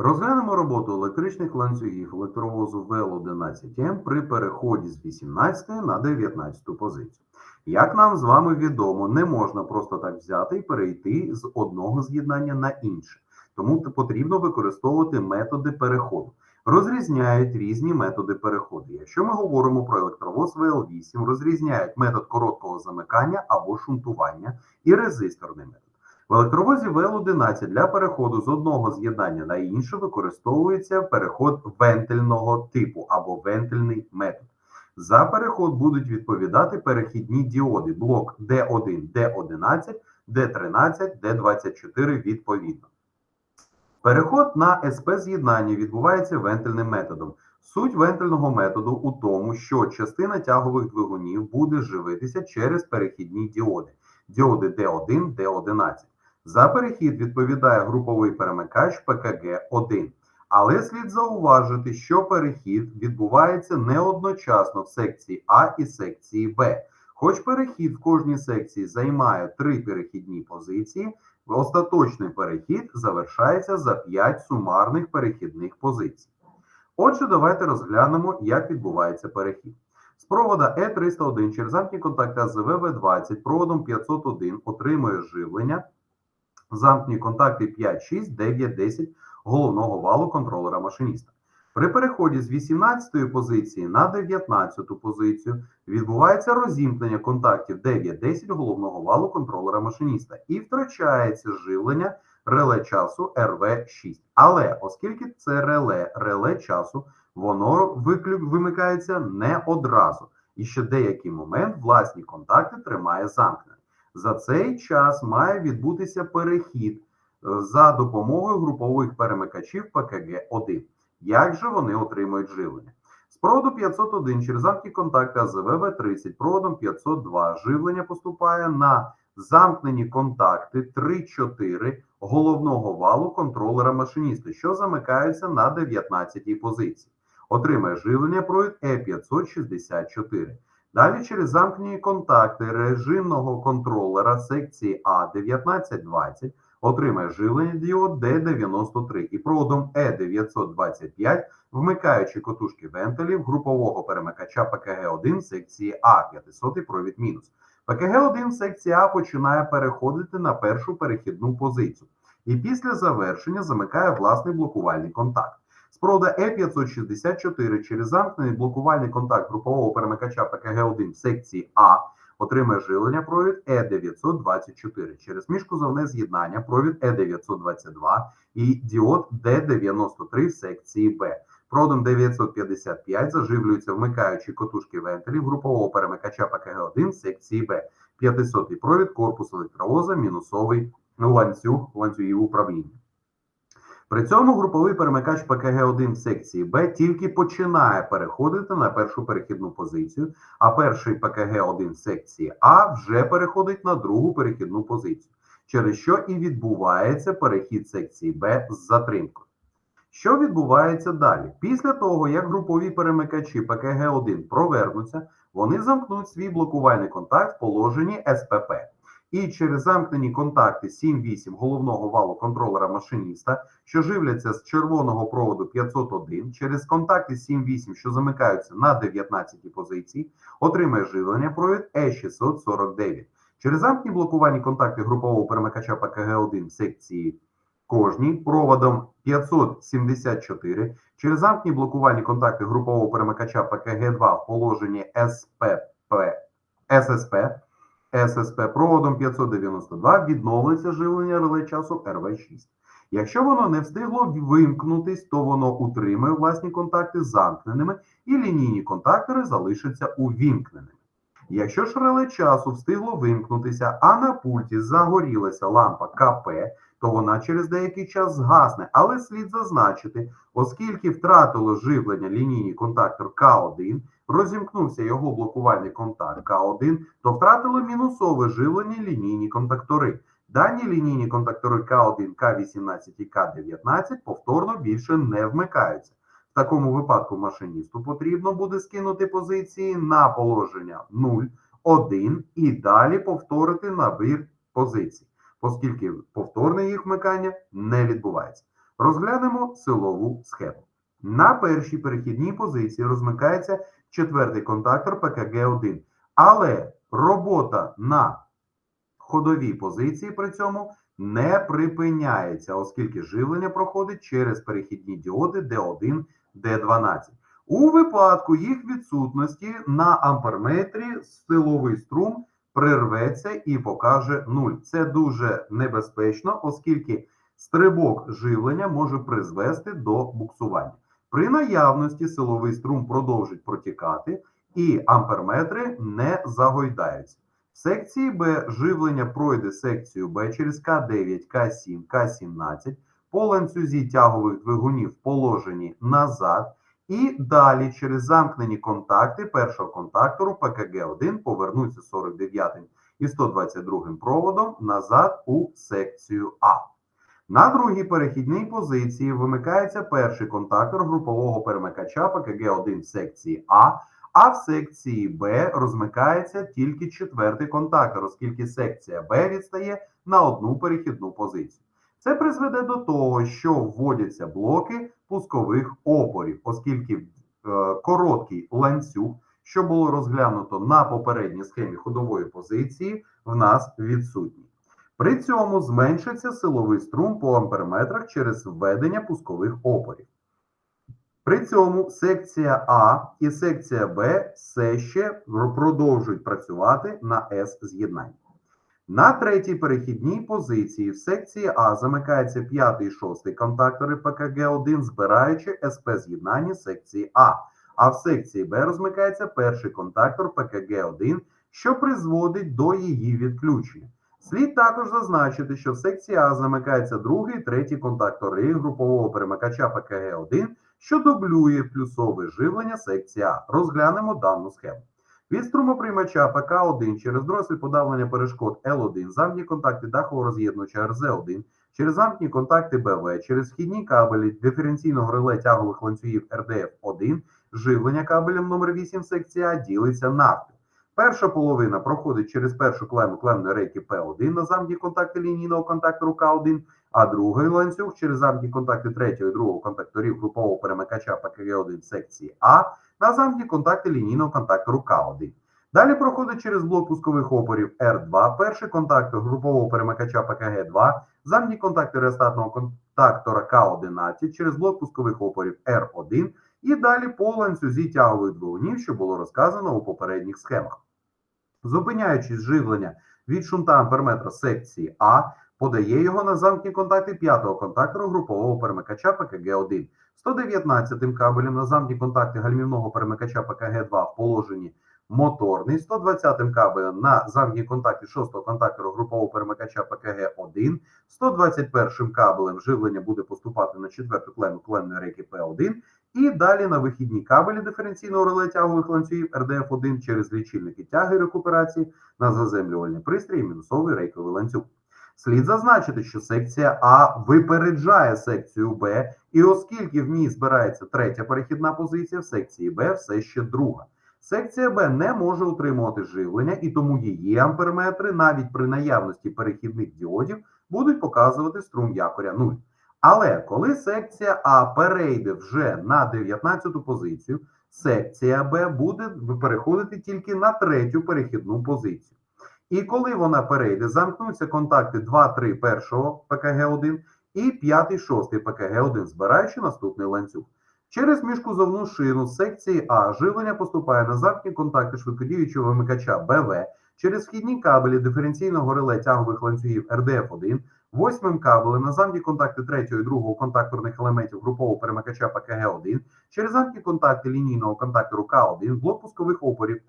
Розглянемо роботу електричних ланцюгів електровозу ВЛ-11М при переході з 18 на 19 позицію. Як нам з вами відомо, не можна просто так взяти і перейти з одного з'єднання на інше. Тому потрібно використовувати методи переходу. Розрізняють різні методи переходу. Якщо ми говоримо про електровоз ВЛ8, розрізняють метод короткого замикання або шунтування і резисторний метод. В електровозі ВЛ11 для переходу з одного з'єднання на інше використовується переход вентильного типу або вентильний метод. За переход будуть відповідати перехідні діоди блок D1, D11, D13, D24 відповідно. Переход на СП з'єднання відбувається вентильним методом. Суть вентильного методу у тому, що частина тягових двигунів буде живитися через перехідні діоди діоди D1, D11. За перехід відповідає груповий перемикач ПКГ-1. Але слід зауважити, що перехід відбувається не одночасно в секції А і секції Б. Хоч перехід в кожній секції займає три перехідні позиції, остаточний перехід завершається за 5 сумарних перехідних позицій. Отже, давайте розглянемо, як відбувається перехід. З провода Е301 через замкні контакти АЗВ-В20 проводом 501 отримує живлення замкні контакти 5, 6, 9, 10 головного валу контролера машиніста. При переході з 18 позиції на 19 позицію відбувається розімкнення контактів 9-10 головного валу контролера машиніста і втрачається живлення реле часу РВ6. Але оскільки це реле, реле часу, воно виклю... вимикається не одразу. І ще деякий момент власні контакти тримає замкнені. За цей час має відбутися перехід е, за допомогою групових перемикачів ПКГ-1. Як же вони отримують живлення? З проводу 501 через замкні контакти АЗВ-30 проводом 502 живлення поступає на замкнені контакти 3-4 головного валу контролера машиніста, що замикаються на 19-й позиції. Отримає живлення провід Е564. Далі через замкнені контакти режимного контролера секції А1920 отримає живлення діод Д93 і проводом Е925, вмикаючи котушки вентилів групового перемикача ПКГ1 секції А 500 провід мінус. ПКГ1 секції А починає переходити на першу перехідну позицію і після завершення замикає власний блокувальний контакт. З провода Е564 через замкнений блокувальний контакт групового перемикача ПКГ1 в секції А отримає живлення провід Е924 через міжкузовне з'єднання провід Е922 і діод Д93 в секції Б. Проводом 955 заживлюються вмикаючі котушки вентилів групового перемикача ПКГ1 секції Б. 500 провід корпус електровоза, мінусовий ланцюг ланцюгів управління. При цьому груповий перемикач ПКГ-1 в секції Б тільки починає переходити на першу перехідну позицію, а перший ПКГ-1 в секції А вже переходить на другу перехідну позицію, через що і відбувається перехід секції Б з затримкою. Що відбувається далі? Після того, як групові перемикачі ПКГ-1 провернуться, вони замкнуть свій блокувальний контакт в положенні СПП. І через замкнені контакти 7-8 головного валу контролера машиніста, що живляться з червоного проводу 501, через контакти 7-8, що замикаються на 19 позиції, отримає живлення провід Е649. Через замкні блокувальні контакти групового перемикача ПКГ-1 в секції кожній проводом 574, через замкні блокувальні контакти групового перемикача ПКГ-2 в положенні СПП, ССП, ССП проводом 592 відновиться живлення реле часу РВ6. Якщо воно не встигло вимкнутись, то воно утримує власні контакти замкненими і лінійні контактори залишаться увімкненими. Якщо ж часу встигло вимкнутися, а на пульті загорілася лампа КП, то вона через деякий час згасне, але слід зазначити, оскільки втратило живлення лінійний контактор К1, розімкнувся його блокувальний контакт К1, то втратило мінусове живлення лінійні контактори. Дані лінійні контактори К1, К18 і К19 повторно більше не вмикаються. Такому випадку машиністу потрібно буде скинути позиції на положення 0, 1 і далі повторити набір позицій, оскільки повторне їх вмикання не відбувається. Розглянемо силову схему. На першій перехідній позиції розмикається четвертий контактор ПКГ-1, але робота на ходовій позиції при цьому не припиняється, оскільки живлення проходить через перехідні діоди D1, D12. У випадку їх відсутності на амперметрі силовий струм прирветься і покаже 0. Це дуже небезпечно, оскільки стрибок живлення може призвести до буксування. При наявності силовий струм продовжить протікати, і амперметри не загойдаються. В секції Б живлення пройде секцію Б через К9, К7, К17 по ланцюзі тягових двигунів в положенні назад, і далі через замкнені контакти першого контактору ПКГ-1 повернуться 49 і 122 проводом назад у секцію А. На другій перехідній позиції вимикається перший контактор групового перемикача ПКГ-1 в секції А, а в секції Б розмикається тільки четвертий контактор, оскільки секція Б відстає на одну перехідну позицію. Це призведе до того, що вводяться блоки пускових опорів, оскільки е, короткий ланцюг, що було розглянуто на попередній схемі ходової позиції, в нас відсутній. При цьому зменшиться силовий струм по амперметрах через введення пускових опорів. При цьому секція А і секція Б все ще продовжують працювати на С-з'єднанні. На третій перехідній позиції в секції А замикається п'ятий і шостий контактори ПКГ-1, збираючи СП-з'єднання секції А, а в секції Б розмикається перший контактор ПКГ-1, що призводить до її відключення. Слід також зазначити, що в секції А замикається другий і третій контактори групового перемикача ПКГ-1, що дублює плюсове живлення секції А. Розглянемо дану схему. Від струмоприймача ПК1 через дросель подавлення перешкод L1, замкні контакти дахового роз'єднувача РЗ1, через замкні контакти БВ, через вхідні кабелі диференційного реле тягових ланцюгів РДФ1, живлення кабелем номер 8 секції А ділиться навпіл. Перша половина проходить через першу клему клемної рейки П1 на замкні контакти лінійного контактору К1, а другий ланцюг через замкні контакти третього і другого контакторів групового перемикача ПКГ1 секції А на замкні контакти лінійного контактору К1. Далі проходить через блок пускових опорів R2, перший контактор групового перемикача ПКГ2, замкні контакти реостатного контактора К11 через блок пускових опорів R1 і далі по ланцюзі тягових двигунів, що було розказано у попередніх схемах. Зупиняючись живлення від шунта амперметра секції А, подає його на замкні контакти п'ятого контактору групового перемикача ПКГ1, 119 кабелем на замкні контакти гальмівного перемикача ПКГ2 в положенні моторний, 120 кабелем на замкні контакти шостого контактору групового перемикача ПКГ1, 121 кабелем живлення буде поступати на четверту клему клемної рейки П1, і далі на вихідні кабелі диференційного реле тягових ланцюгів РДФ1 через лічильники тяги рекуперації на заземлювальний пристрій і мінусовий рейковий ланцюг. Слід зазначити, що секція А випереджає секцію Б, і оскільки в ній збирається третя перехідна позиція, в секції Б все ще друга. Секція Б не може утримувати живлення, і тому її амперметри навіть при наявності перехідних діодів будуть показувати струм якоря 0. Але коли секція А перейде вже на 19-ту позицію, секція Б буде переходити тільки на третю перехідну позицію. І коли вона перейде, замкнуться контакти 2-3 першого ПКГ1 і 5-6 ПКГ1, збираючи наступний ланцюг. Через міжкузовну шину секції А живлення поступає на замкні контакти швидкодіючого вимикача БВ через вхідні кабелі диференційного реле тягових ланцюгів РДФ1, восьмим кабелем на замкні контакти третього і другого контакторних елементів групового перемикача ПКГ1, через замкні контакти лінійного контактору К1, блок пускових опорів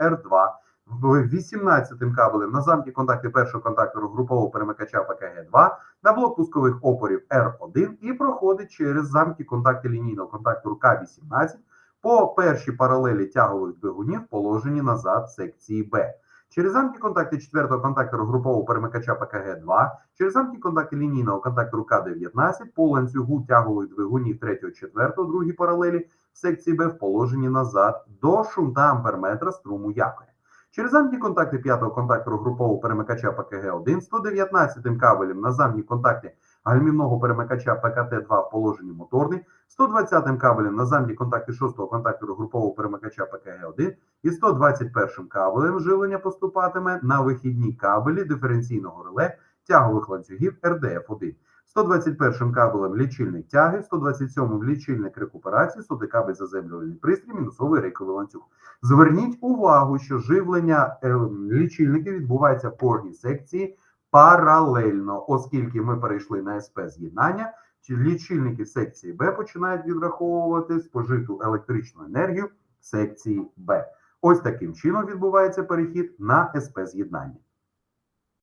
R2, 18 кабелем на замкні контакти першого контактору групового перемикача ПКГ2, на блок пускових опорів R1 і проходить через замки контакти лінійного контактору К18 по першій паралелі тягових двигунів, положені назад секції Б. Через замки контакти четвертого контактору групового перемикача ПКГ2, через замки контакти лінійного контактору К19 по ланцюгу тягових двигунів 3-4, другій паралелі секції Б в положенні назад до шунта амперметра струму якоря. Через замки контакти п'ятого контактору групового перемикача ПКГ1 119 кабелем на замні контакти гальмівного перемикача ПКТ-2 в положенні моторний, 120 кабелем на замді контакти 6-го контактору групового перемикача ПКГ-1 і 121 кабелем живлення поступатиме на вихідні кабелі диференційного реле тягових ланцюгів РДФ-1. 121 кабелем лічильник тяги, 127 лічильник рекуперації, 100 кабель заземлювальний пристрій, мінусовий рейковий ланцюг. Зверніть увагу, що живлення е, лічильників відбувається в кожній секції паралельно, оскільки ми перейшли на СП з'єднання, чи лічильники секції Б починають відраховувати спожиту електричну енергію секції Б. Ось таким чином відбувається перехід на СП з'єднання.